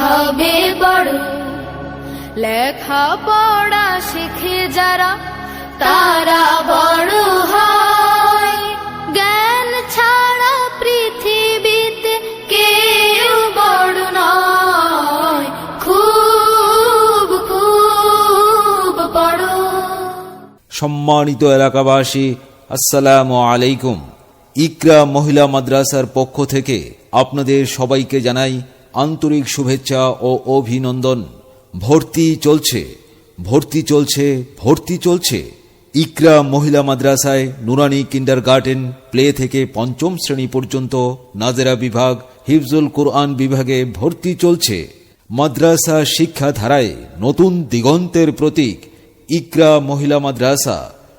হবে বড়। লেখা পড়া শিখে যারা, তারা বড় হয়। জ্ঞান ছাড়া পৃথিবীতে কেউ বড় নয়। খুব খুব বড়। সম্মানিত এলাকাবাসী, আসসালামু আলাইকুম। ইকরা মহিলা মাদ্রাসার পক্ষ থেকে আপনাদের সবাইকে জানাই আন্তরিক শুভেচ্ছা ও অভিনন্দন। ভর্তি চলছে ভর্তি চলছে ভর্তি চলছে। ইকরা মহিলা মাদ্রাসায় নুরানি কিন্ডার গার্ডেন প্লে থেকে পঞ্চম শ্রেণি পর্যন্ত নাজেরা বিভাগ, হিফজুল কোরআন বিভাগে ভর্তি চলছে। মাদ্রাসা শিক্ষা ধারায় নতুন দিগন্তের প্রতীক, ইকরা মহিলা মাদ্রাসা।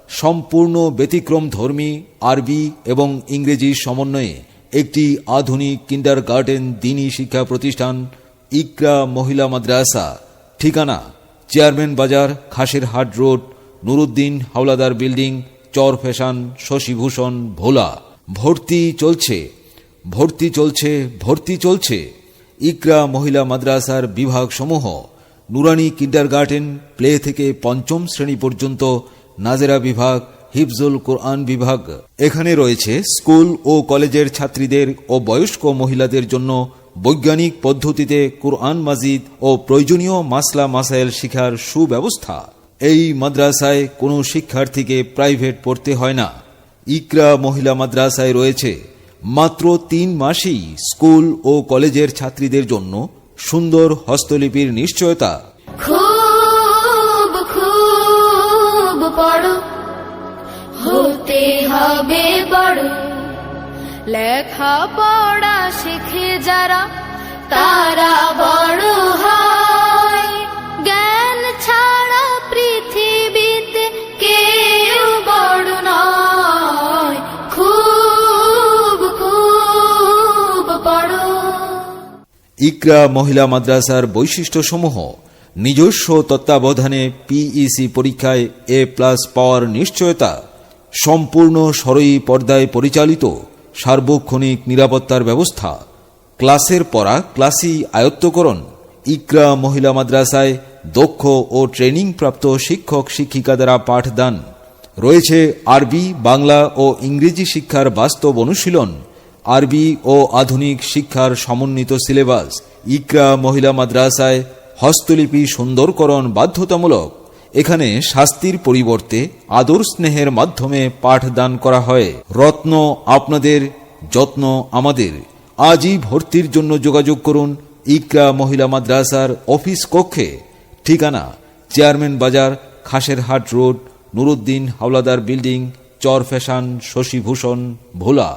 সম্পূর্ণ ব্যতিক্রম ধর্মী আরবি এবং ইংরেজি সমন্বয়ে একটি আধুনিক কিন্ডার গার্ডেন দিনী শিক্ষা প্রতিষ্ঠান, ইকরা মহিলা মাদ্রাসা। ঠিকানা, chairman Bazar Khaserhat road, Nuruddin Howlader building, Char Fasson Shashibhushan, Bhola. ভর্তি চলছে ভর্তি চলছে ভর্তি চলছে। ইকরা মহিলা মাদ্রাসার বিভাগসমূহ, নুরানি কিন্ডার গার্ডেন প্লে থেকে পঞ্চম শ্রেণি পর্যন্ত, নাজেরা বিভাগ হিফজুল কোরআন বিভাগ। এখানে রয়েছে স্কুল ও কলেজের ছাত্রীদের ও বয়স্ক মহিলাদের জন্য বৈজ্ঞানিক পদ্ধতিতে কোরআন মাজিদ ও প্রয়োজনীয় মাসলা মাসাইল শিখার সুব্যবস্থা। এই মাদ্রাসায় কোনো শিক্ষার্থীকে প্রাইভেট পড়তে হয় না। ইকরা মহিলা মাদ্রাসায় রয়েছে মাত্র তিন মাসেই স্কুল ও কলেজের ছাত্রীদের জন্য সুন্দর হস্তলিপির নিশ্চয়তা। খুব খুব হতে হবে বড়। লেখা পড়া শিখে যারা, তারা বড় হয়। জ্ঞান ছাড়া পৃথিবীতে কেউ বড় নয়। খুব খুব ইকরা মহিলা মাদ্রাসার বৈশিষ্ট্য সমূহ নিজস্ব তত্ত্বাবধানে পিইসি পরীক্ষায় এ প্লাস পাওয়ার নিশ্চয়তা। সম্পূর্ণ সরই পর্দায় পরিচালিত সার্বক্ষণিক নিরাপত্তার ব্যবস্থা, ক্লাসের পড়া ক্লাসই আয়ত্তকরণ, ইকরা মহিলা মাদ্রাসায় দক্ষ ও ট্রেনিং প্রাপ্ত শিক্ষক শিক্ষিকা দ্বারা পাঠদান, রয়েছে আরবি, বাংলা ও ইংরেজি শিক্ষার বাস্তব অনুশীলন, আরবি ও আধুনিক শিক্ষার সমন্বিত সিলেবাস, ইকরা মহিলা মাদ্রাসায় হস্তলিপি সুন্দরকরণ বাধ্যতামূলক এখানে শাস্তির পরিবর্তে আদর স্নেহের মাধ্যমে পাঠদান করা হয়। রত্ন আপনাদের, যত্ন আমাদের। আজই ভর্তির জন্য যোগাযোগ করুন ইকরা মহিলা মাদ্রাসার অফিস কক্ষে। ঠিকানা, chairman Bazar, Khaserhat road, Nuruddin Howlader building, Char Fasson, Shashibhushan, Bhola.